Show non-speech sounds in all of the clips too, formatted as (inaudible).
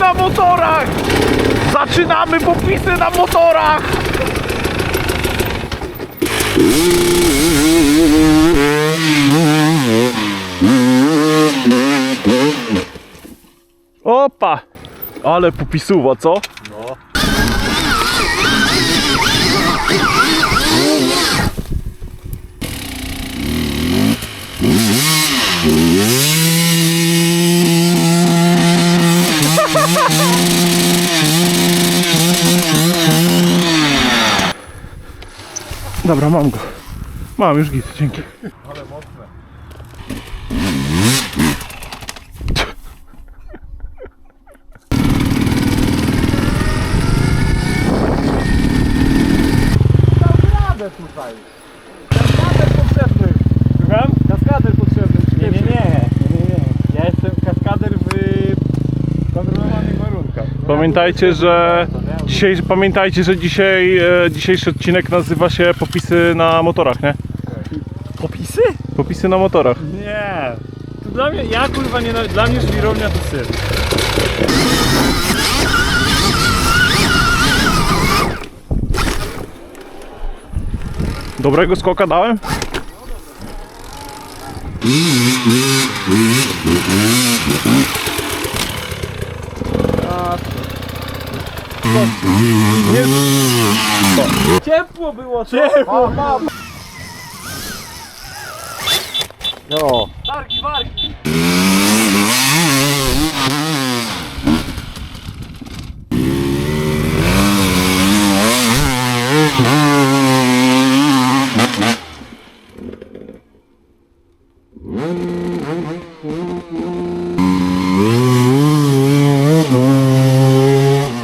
na motorach! Zaczynamy popisy na motorach! Opa! Ale popisuwa, co? No. Dobra, mam go. Mam już git, dzięki. Ale mocne. Kaskader tutaj. Kaskader potrzebny. Słucham? Kaskader potrzebny. Nie, nie, nie, nie, nie. Ja jestem kaskader w kontrolowanych warunkach. Pamiętajcie, że dzisiaj, pamiętajcie, że dzisiaj, e, dzisiejszy odcinek nazywa się Popisy na motorach, nie? Popisy? Popisy na motorach. Nie. To dla mnie, ja kurwa nie, dla mnie żwirownia to syn. Dobrego skoka dałem? Ciepło było, co? Ciepło. No. Warki, warki.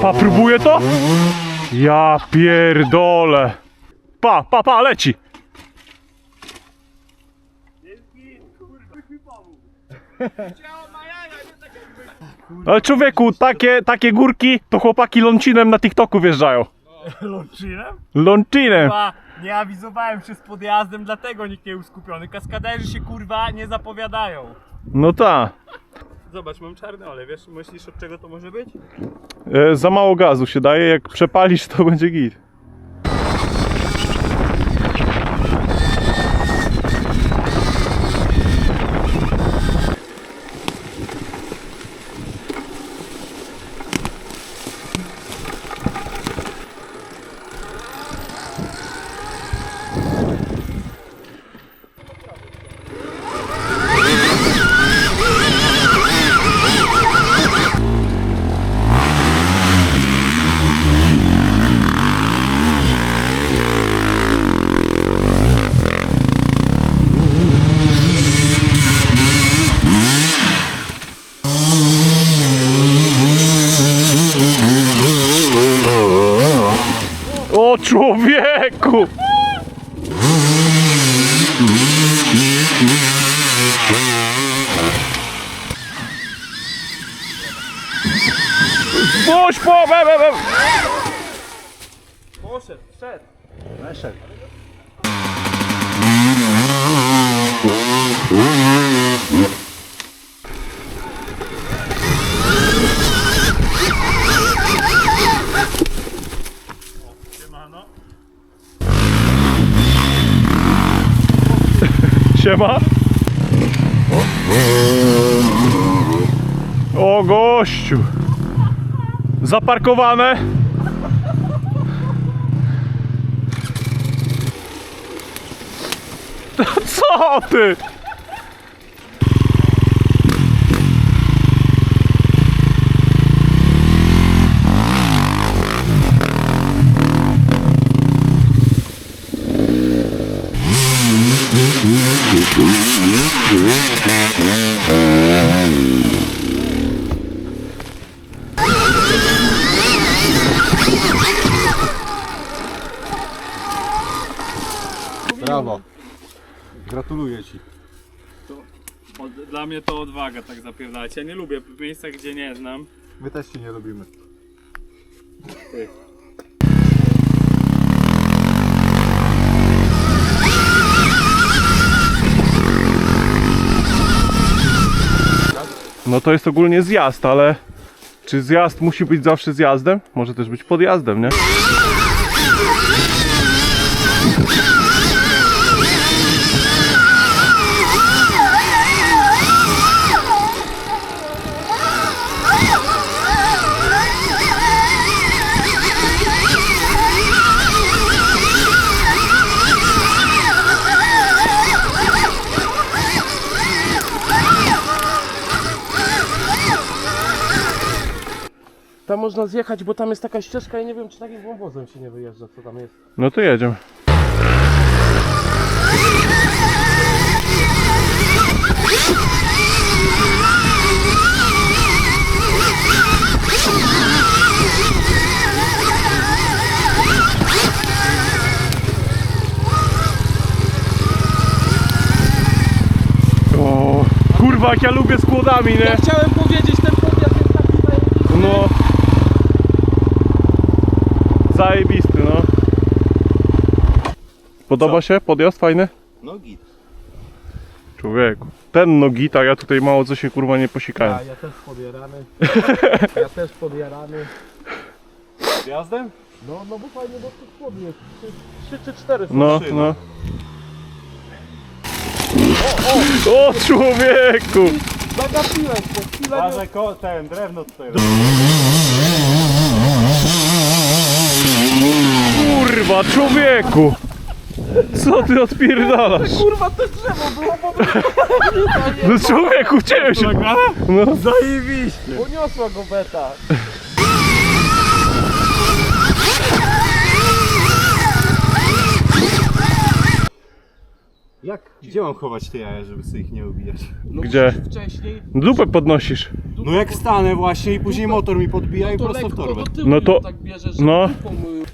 Pa, próbuję to? Ja pierdolę. Pa, pa, pa, leci. Ale człowieku, takie, takie górki to chłopaki lącinem na TikToku wjeżdżają. Lączynem? Kurwa, nie awizowałem przed podjazdem, dlatego nikt nie był skupiony. Kaskaderzy się kurwa nie zapowiadają. No ta. Zobacz, mam czarny olej, wiesz, myślisz od czego to może być? E, za mało gazu się daje, jak przepalisz to będzie git. O człowieku! Puść po... be, be, be. Poszedł, wszedł. Weszedł. Siema. O gościu. Zaparkowane. (laughs) Co ty? Brawo. Gratuluję Ci. Od, dla mnie to odwaga tak zapierdalać. Ja nie lubię w miejscach, gdzie nie znam. My też Cię nie lubimy. Ty. No to jest ogólnie zjazd, ale Czy zjazd musi być zawsze zjazdem? Może też być podjazdem, nie? Tam można zjechać, bo tam jest taka ścieżka i nie wiem, czy takim wąwozem się nie wyjeżdża, co tam jest. No to jedziemy. O, kurwa, jak ja lubię z kłodami, nie? Chciałem powiedzieć, ten podjazd jest taki zajebisty. No. Zajebisty, no. Podoba się podjazd fajny? No git. Człowieku. Ten nogita, ja tutaj mało co się kurwa nie posikałem. A, ja też podjarany. (laughs) Ja też podjarany. Jazdem? No, no bo fajnie do tych spodni jest. Trzy- Trzy czy cztery są. No, no. O, człowieku! Zagapiłem się, chwilę ko- ten drewno tutaj. Kurwa, człowieku! Co ty odpierdalasz? Kurwa, to drzewo było, bo No człowieku, chciałem się... No. Zajebiście! poniosła go beta. Jak? Gdzie mam chować te jaja, żeby sobie ich nie ubijać? No, Gdzie? Wcześniej Dupę podnosisz. No jak stanę właśnie i później motor mi podbija i to prosto w torbę. No to- tak no.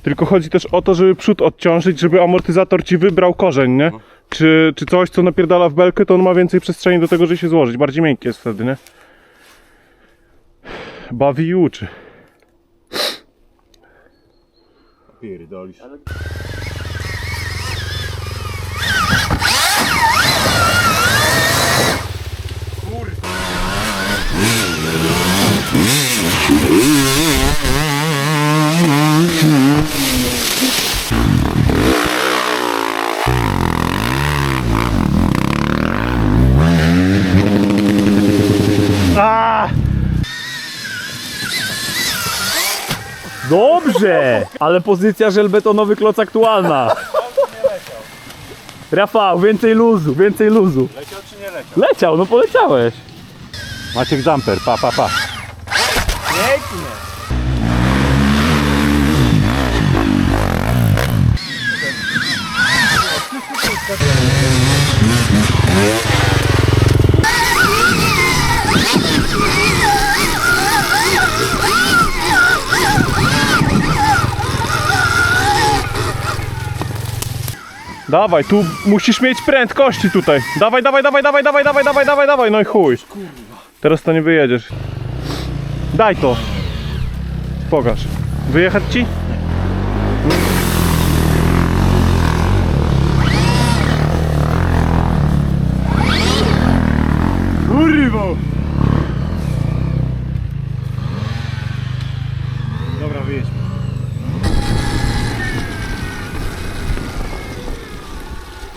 Tylko chodzi też o to, żeby przód odciążyć, żeby amortyzator ci wybrał korzeń, nie? Czy, czy coś, co napierdala w belkę, to on ma więcej przestrzeni do tego, żeby się złożyć. Bardziej miękki jest wtedy, nie? Bawi i uczy. Pierdolisz. Dobrze! Ale pozycja żelbetonowy kloc aktualna. Rafał, więcej luzu, więcej luzu. Leciał czy nie leciał? Leciał, no poleciałeś. Maciek jumper, pa pa pa. Pięknie. Dawaj, tu musisz mieć prędkości tutaj. Dawaj, dawaj, dawaj, dawaj, dawaj, dawaj, dawaj, dawaj, dawaj, no i chuj. Teraz to nie wyjedziesz. Daj to. Pokaż. Wyjechać ci?